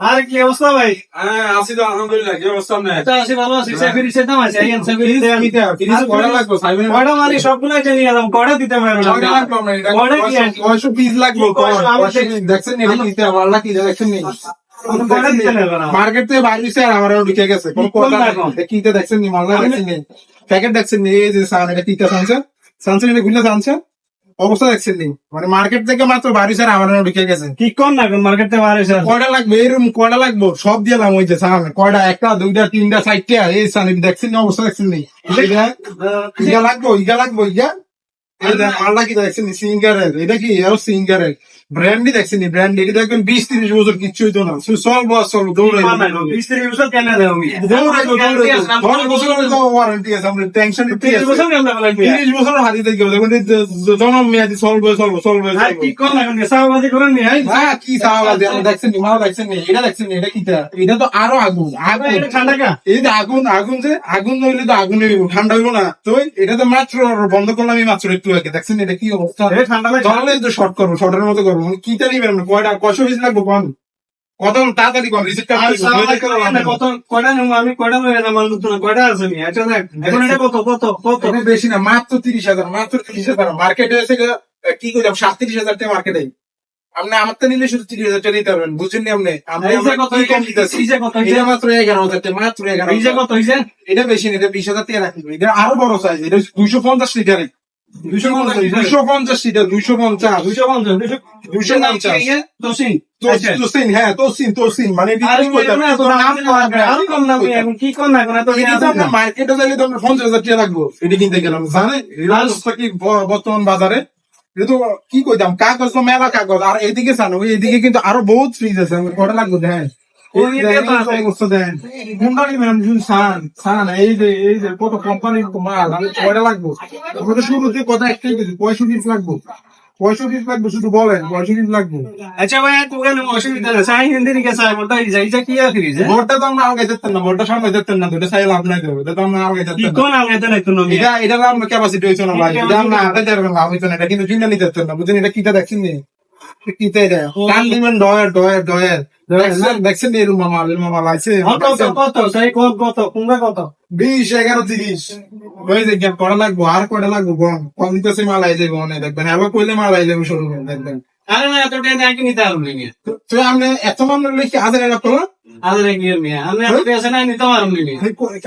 আর কি অবস্থা ভাই? হ্যাঁ তো আলহামদুলিল্লাহ কি অবস্থা নেই এটা আছি ভালো আছি সেফির সে দাম আছে আইন সেফির সে আমি কয়টা লাগবে? সাইবেন কয়টা মারি? সবগুলো জানি আলাম কয়টা দিতে পারব? না কয়টা লাগবে আমরা কয়টা কি আছে? কয়শো পিস লাগবে কি কয়শো? আমি কয়শো piece দেখছেন নি? আমার দেখছেন নি? মার্কেট থেকে বাইরে আর আমার ঢুকে গেছে। কোন কথা দেখছেন নি? মাল্লা দেখছেন নি? প্যাকেট দেখছেন নি? এই যে সান এটা কিনতে সানছে সানছে এটা গুলা সানছে অবস্থা দেখছেন নি। মানে মার্কেট থেকে মাত্র বাড়ি সার আমার ঢুকে গেছে। কি কোন না মার্কেট থেকে বাড়ি স্যার কয়টা লাগবে? এরকম কয়টা লাগবো? সব দিলাম ওই যে সামনে কয়টা? একটা দুইটা তিনটা চারটা। এই সামনে দেখছেন নি অবস্থা দেখছেন নি। ইগা লাগবো ইগা লাগবো ইগা মালটা কি দেখছেন? সিঙ্গারের এটা কি? এও সিঙ্গারের। ব্র্যান্ডই দেখছেন ব্র্যান্ড এটা দেখবেন বিশ তিরিশ বছর কিচ্ছু হইতো না। চলবো আর চলবো দৌড়ে বিস্তারিত বিষয় কেন দেও আমি দৌড়ে দৌড়ে দশ বছরের ওয়ারেন্টি আছে আমরা টেনশন তিরিশ বছর কেন দেবো লাগবে তিরিশ বছর হাতি থেকে দেখুন জনম মেয়াদি চলবে চলবো চলবে কি কোন না কোন সাহাবাদি করেন নি হ্যাঁ কি চাওয়া আপনি দেখছেন নি মাল দেখছেন নি এটা দেখছেন নি এটা কি এটা তো আরও আগুন আগুন। এটা ঠান্ডা কা? এই যে আগুন আগুন যে আগুন হইলে তো আগুন ঠান্ডা হইব না। তো এটা তো মাত্র বন্ধ করলাম এই মাত্র একটু দেখছেন এটা কি অবস্থা? তাহলে তো শর্ট করব শর্টের মতো করব। মানে কিটা নিবেন না কয়টা কয়শো পিস লাগবো কম কত তাড়াতাড়ি কম রিসিপ্ট আর সাহাবাদি করেন না, কত কয়টা নেব আমি? কয়টা নেব? না মাল নতুন কয়টা আছে নি? এটা দেখ এখন এটা কত কত কত? বেশি না মাত্র তিরিশ হাজার মাত্র তিরিশ হাজার। মার্কেটে এসে কি করলাম? সাতত্রিশ হাজার টাকা মার্কেটে আপনি আমার তো নিলে শুধু তিরিশ হাজার টাকা নিতে পারবেন বুঝছেন আপনি? এটা মাত্র এগারো হাজার টাকা মাত্র এগারো। কত হইছে এটা বেশি না এটা বিশ হাজার টাকা এটা আরও বড় সাইজ এটা দুইশো পঞ্চাশ লিটারে দুইশো পঞ্চাশ লিটার দুইশো পঞ্চাশ দুইশো পঞ্চাশ। দশি তোসিন। হ্যাঁ তোসিন তোসিন। মানে কি কম না মার্কেটে তো পঞ্চাশ হাজার টাকা লাগবে। এটা কিনতে গেলাম। জানে কি বর্তমান বাজারে? এটা তো কি কইতাম? কাগজ তো মেলা কাগজ। আর এদিকে ওই এদিকে কিন্তু আরও বহুত ফ্রিজ আছে। আমি কটা লাগবে দেখেন কত মাল আমি কয়টা লাগবে? শুরুতে কথা একটাই পঁয়ষট্টি পঁয়ষট্টি লাগবে শুধু বলেন পঁয়ষট্টি লাগবে। আচ্ছা ভাই আর কোন অসুবিধা নেই সাই হিন্দি কে সাই বলতে যাই যা কি আছে যে ভোটটা তো আমরা আগে যেতেন না ভোটটা সামনে যেতেন না দুটো আপনার দেবো এটা তো আমরা আগে কি কোন আগে এটা এটা আমরা ক্যাপাসিটি হয়েছে না ভাই এটা আমরা লাভ হইতো না এটা কিন্তু চিন্তা নিতে না বুঝছেন এটা কিটা দেখছেন নি কিটা এটা কান দিবেন ডয়ার ডয়ার ডয়ার দেখছেন দেখছেন নি এরম মামা মামা লাইছে। কত কত সাই কত কত কোনটা কত? বিশ এগারো তিরিশ ওই যে কটা লাগবো আর কটা লাগবো কম কম দিতেছে মাল আই যাব অনেক দেখবেন। এবার কইলে মাল আই যাব শুরু করে দেখবেন। আরে না এত টাকা নাকি নিতে পারব আপনি মামলা লিখে মিয়া আমি এত টাকা না। নিতে পারব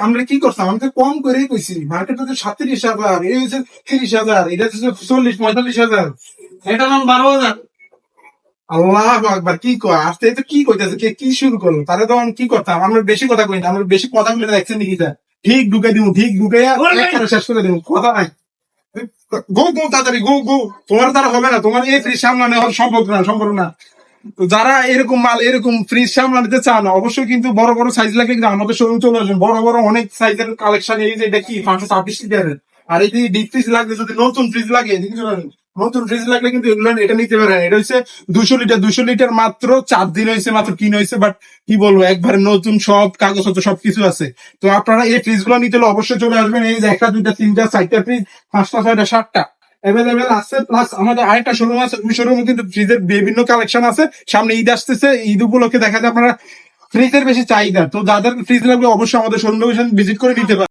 আমরা কি করতাম আমি তো কম করেই কইছি মার্কেটে তো সাতত্রিশ হাজার এই হচ্ছে তিরিশ হাজার এটা হচ্ছে চল্লিশ পঁয়তাল্লিশ হাজার এটা নাম বারো হাজার আল্লাহ একবার কি কয়? তো কি কইতেছে? কে কি শুরু করল? তাহলে তো আমি কি করতাম? আমরা বেশি কথা কই না আমরা বেশি কথা বলে দেখছেন নাকি ঠিক ঢুকে দিব ঠিক ঢুকে শেষ করে দিব কথা নাই। গো গো তাড়াতাড়ি গো গো। তোমার দ্বারা হবে না। তোমার এই ফ্রিজ সামলানো সম্ভব না সম্ভব না। যারা এরকম মাল এরকম ফ্রিজ সামলাতে চান অবশ্যই কিন্তু বড় বড় সাইজ লাগে কিন্তু আমাদের শোরুম চলে আসবেন। বড় বড় অনেক সাইজের কালেকশন এই যে এটা কি পাঁচশো ছাব্বিশ লিটারের। আর এই যে ডিপ ফ্রিজ লাগবে যদি নতুন ফ্রিজ লাগে এদিকে চলে আসবেন। নতুন ফ্রিজ লাগলে কিন্তু এগুলো এটা নিতে পারেন এটা হচ্ছে দুশো লিটার দুশো লিটার মাত্র চার দিন হয়েছে, মাত্র কিন হয়েছে বাট কি বলব, একবারে নতুন সব কাগজপত্র, সবকিছু আছে। তো আপনারা এই ফ্রিজগুলো নিতে হলে অবশ্যই চলে আসবেন, এই যে একটা, দুইটা, তিনটা, চারটা ফ্রিজ পাঁচটা, ছয়টা, সাতটা অ্যাভেলেবেল আছে প্লাস আমাদের আরেকটা শোরুম আছে, ওই কিন্তু ফ্রিজের বিভিন্ন কালেকশন আছে। সামনে ঈদ আসতেছে, ঈদ উপলক্ষে দেখা যায় আপনারা ফ্রিজের বেশি চাহিদা। তো যাদের ফ্রিজ লাগবে অবশ্যই আমাদের শোরুম ভিজিট করে নিতে পারেন।